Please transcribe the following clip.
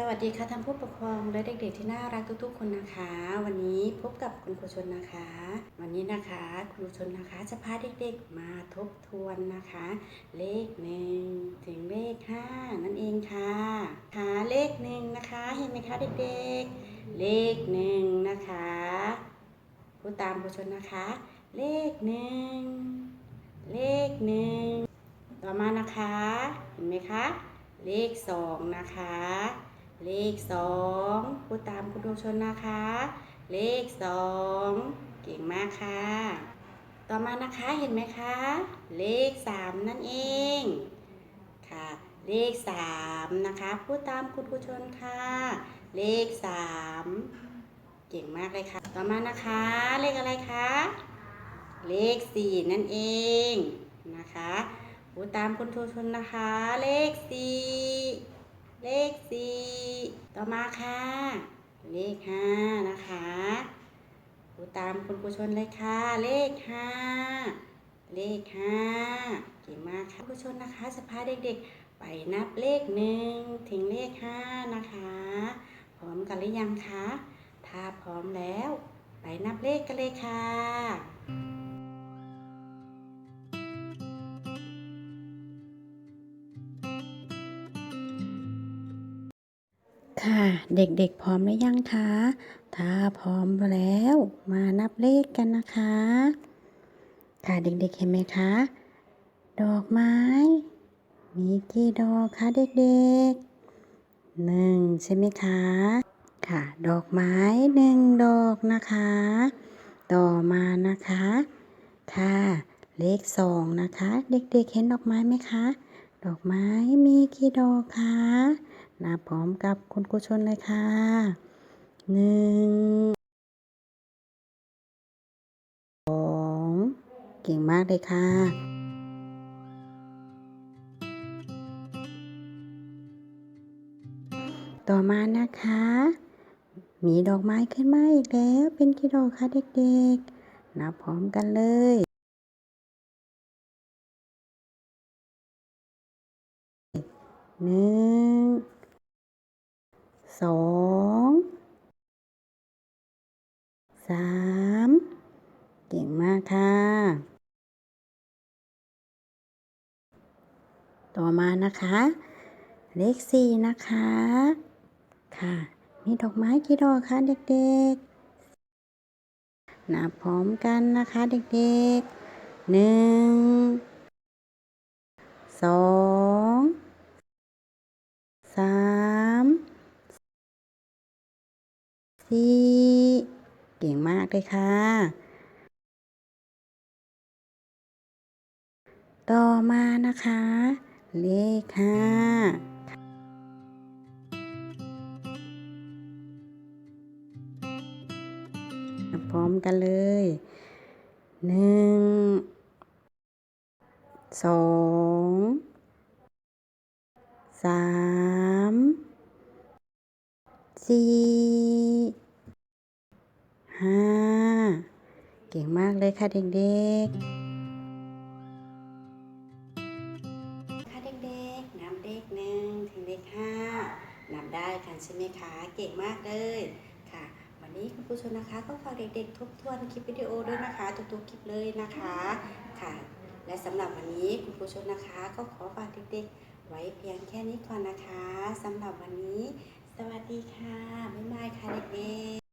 สวัสดีค่ะท่านผู้ปกครองและเด็กๆที่น่ารักทุกๆคนนะคะ วันนี้พบกับคุณครูชนนะคะ วันนี้นะคะครูชนนะคะจะพาเด็กๆมาทบทวนนะคะ เลขหนึ่งถึงเลขห้านั่นเองค่ะค่ะเลขหนึ่งนะคะเห็นไหมคะเด็กๆ เลขหนึ่งนะคะพูดตามครูชนนะคะ เลขหนึ่งเลขหนึ่งต่อมานะคะเห็นไหมคะ เลขสองนะคะ เลขสองพูดตามคุณผู้ชนนะคะ เลขสองเก่งมากค่ะ ต่อมานะคะเห็นไหมคะ เลขสามนั่นเองค่ะ เลขสามนะคะพูดตามคุณผู้ชนค่ะ เลขสามเก่งมากเลยค่ะ ต่อมานะคะ เลขอะไรคะ เลขสี่นั่นเองนะคะพูดตามคุณผู้ชนนะคะ เลขสี่ เลขสี่ต่อมาค่ะ เลขห้านะคะดูตามคุณผู้ชนเลยค่ะ เลขห้าเลขห้าเก่งมากค่ะผู้ชนนะคะจะพาเด็กๆ ไปนับเลขหนึ่งถึงเลขห้านะคะ พร้อมกันหรือยังคะ ถ้าพร้อมแล้ว ไปนับเลขกันเลยค่ะ ค่ะ เด็กๆพร้อมหรือยังคะ ถ้าพร้อมแล้วมานับเลขกันนะคะ ค่ะเด็กๆเห็นไหมคะ ดอกไม้ มีกี่ดอกคะเด็กๆหนึ่งใช่ไหมคะ ค่ะ ดอกไม้หนึ่งดอกนะคะ ต่อมานะคะ ค่ะ เลขสองนะคะ เด็กๆเห็นดอกไม้ไหมคะ ดอกไม้มีกี่ดอกคะ นับพร้อมกับคุณครูชนเลยค่ะหนึ่งสองเก่งมากเลยค่ะต่อมานะคะ มีดอกไม้ขึ้นมาอีกแล้ว เป็นกี่ดอกคะเด็กๆ นับพร้อมกันเลย หนึ่ง สองสามเก่งมากค่ะ ต่อมานะคะ เลขสี่นะคะ ค่ะ มีดอกไม้กี่ดอกคะเด็กๆนับพร้อมกันนะคะเด็กๆหนึ่งสอง สาม สี่เก่งมากเลยค่ะ ต่อมานะคะ เลขห้าพร้อมกันเลยหนึ่งสองสาม สี่ห้าเก่งมากเลยค่ะเด็กๆ ค่ะเด็กๆ นับเลขหนึ่งถึงเลขห้านับได้กันใช่ไหมคะ เก่งมากเลยค่ะ วันนี้คุณผู้ชมนะคะก็ฝากเด็กๆ ทบทวนคลิปวิดีโอด้วยนะคะ ทุกๆ คลิปเลยนะคะค่ะ และสำหรับวันนี้คุณผู้ชมนะคะ ก็ขอฝากเด็กๆ ไว้เพียงแค่นี้ก่อนนะคะสำหรับวันนี้ สวัสดีค่ะไม่ไม่ค่ะเด็กๆ